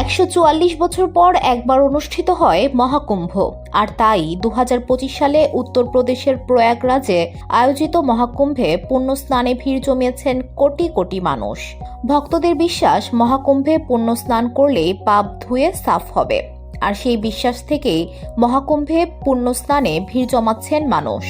একশো চুয়াল্লিশ বছর পর একবার অনুষ্ঠিত হয় মহাকুম্ভ। আর তাই দু হাজার পঁচিশ সালে উত্তরপ্রদেশের প্রয়াগরাজে আয়োজিত মহাকুম্ভে পুণ্য স্নানে ভিড় জমিয়েছেন কোটি কোটি মানুষ। ভক্তদের বিশ্বাস, মহাকুম্ভে পুণ্য স্নান করলে পাপ ধুয়ে সাফ হবে। আর সেই বিশ্বাস থেকেই মহাকুম্ভে পুণ্য স্নানে ভিড় জমাচ্ছেন মানুষ।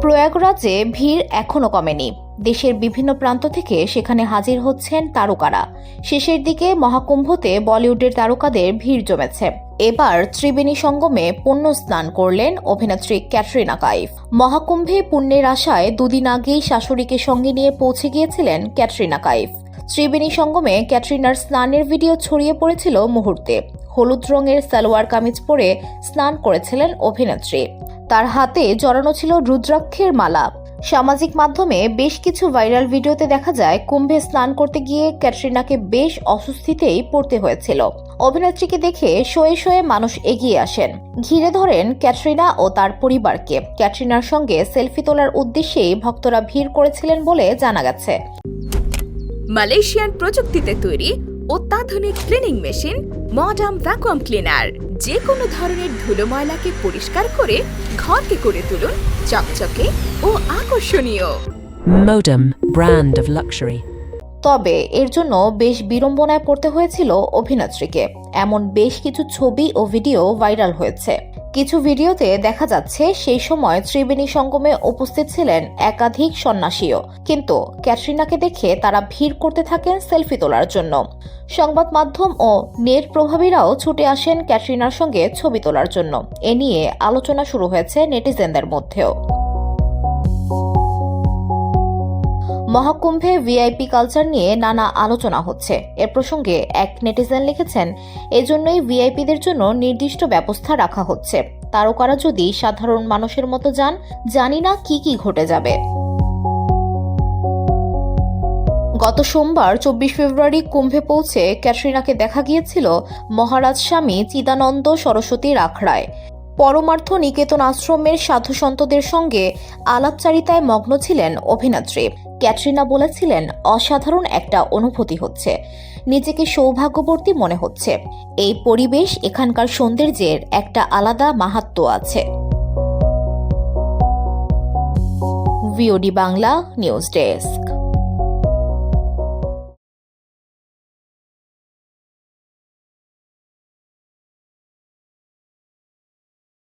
প্রয়াগরাজে ভিড় এখনও কমেনি। দেশের বিভিন্ন প্রান্ত থেকে সেখানে হাজির হচ্ছেন তারকারা। শেষের দিকে মহাকুম্ভতে বলিউডের তারকাদের ভিড় জমেছে। এবার ত্রিবেণী সঙ্গমে পুণ্য স্নান করলেন অভিনেত্রী ক্যাটরিনা কাইফ। মহাকুম্ভে পুণ্যের আশায় দুদিন আগেই শাশুড়িকে সঙ্গে নিয়ে পৌঁছে গিয়েছিলেন ক্যাটরিনা কাইফ। ত্রিবেণী সঙ্গমে ক্যাটরিনার স্নানের ভিডিও ছড়িয়ে পড়েছিল মুহূর্তে। হলুদ রঙের সালোয়ার কামিজ পরে স্নান করেছিলেন অভিনেত্রী। তার হাতে জড়ানো ছিল রুদ্রাক্ষের মালা। সামাজিক মাধ্যমে বেশ কিছু ভাইরাল ভিডিওতে দেখা যায়, কুম্ভে স্নান করতে গিয়ে ক্যাটরিনাকে বেশ অস্বস্তিতেই পড়তে হয়েছিল। অভিনেত্রীকে দেখে শোয়ে শোয়ে মানুষ এগিয়ে আসেন। ঘিরে ধরেন ক্যাটরিনা ও তার পরিবারকে। ক্যাটরিনার সঙ্গে সেলফি তোলার উদ্দেশ্যেই ভক্তরা ভিড় করেছিলেন বলে জানা গেছে। মালয়েশিয়ান প্রযুক্তিতে তৈরি অত্যাধুনিক cleaning machine modern vacuum cleaner. যে কোনো ধরনের ধুলো ময়লাকে পরিষ্কার করে ঘরকে করে তুলুন চকচকে ও আকর্ষণীয়। মডার্ন ব্র্যান্ড অফ লাক্সারি তবে এর জন্য বেশ বিড়ম্বনায় পড়তে হয়েছিল অভিনেত্রীকে। এমন বেশ কিছু ছবি ও ভিডিও ভাইরাল হয়েছে। কিছু ভিডিওতে দেখা যাচ্ছে সেই সময় ত্রিবেণী সঙ্গমে উপস্থিত ছিলেন একাধিক সন্ন্যাসীও। কিন্তু ক্যাটরিনাকে দেখে তারা ভিড় করতে থাকেন সেলফি তোলার জন্য। সংবাদ মাধ্যম ও নেট প্রভাবীরাও ছুটে আসেন ক্যাটরিনার সঙ্গে ছবি তোলার জন্য। এ নিয়ে আলোচনা শুরু হয়েছে নেটিজেনদের মধ্যেও। মহাকুম্ভে ভিআইপি কালচার নিয়ে নানা আলোচনা হচ্ছে। এ প্রসঙ্গে এক নেটিজেন লিখেছেন, এজন্যই ভিআইপিদের জন্য নির্দিষ্ট ব্যবস্থা রাখা হচ্ছে। তারকারা যদি সাধারণ মানুষের মতো যান, জানি না কি কি ঘটে যাবে। গত সোমবার চব্বিশ ফেব্রুয়ারি কুম্ভে পৌঁছে ক্যাটরিনাকে দেখা গিয়েছিল মহারাজ স্বামী চিদানন্দ সরস্বতীর আখড়ায় পরমার্থ নিকেতন আশ্রমের সাধু সন্তদের সঙ্গে আলাপচারিতায় মগ্ন ছিলেন অভিনেত্রী। ক্যাটরিনা বলেছিলেন, অসাধারণ একটা অনুভূতি হচ্ছে। নিজেকে সৌভাগ্যবর্তী মনে হচ্ছে। এই পরিবেশ এখানকার সৌন্দর্যের একটা আলাদা মাহাত্ম্য আছে। VOD Bangla news desk.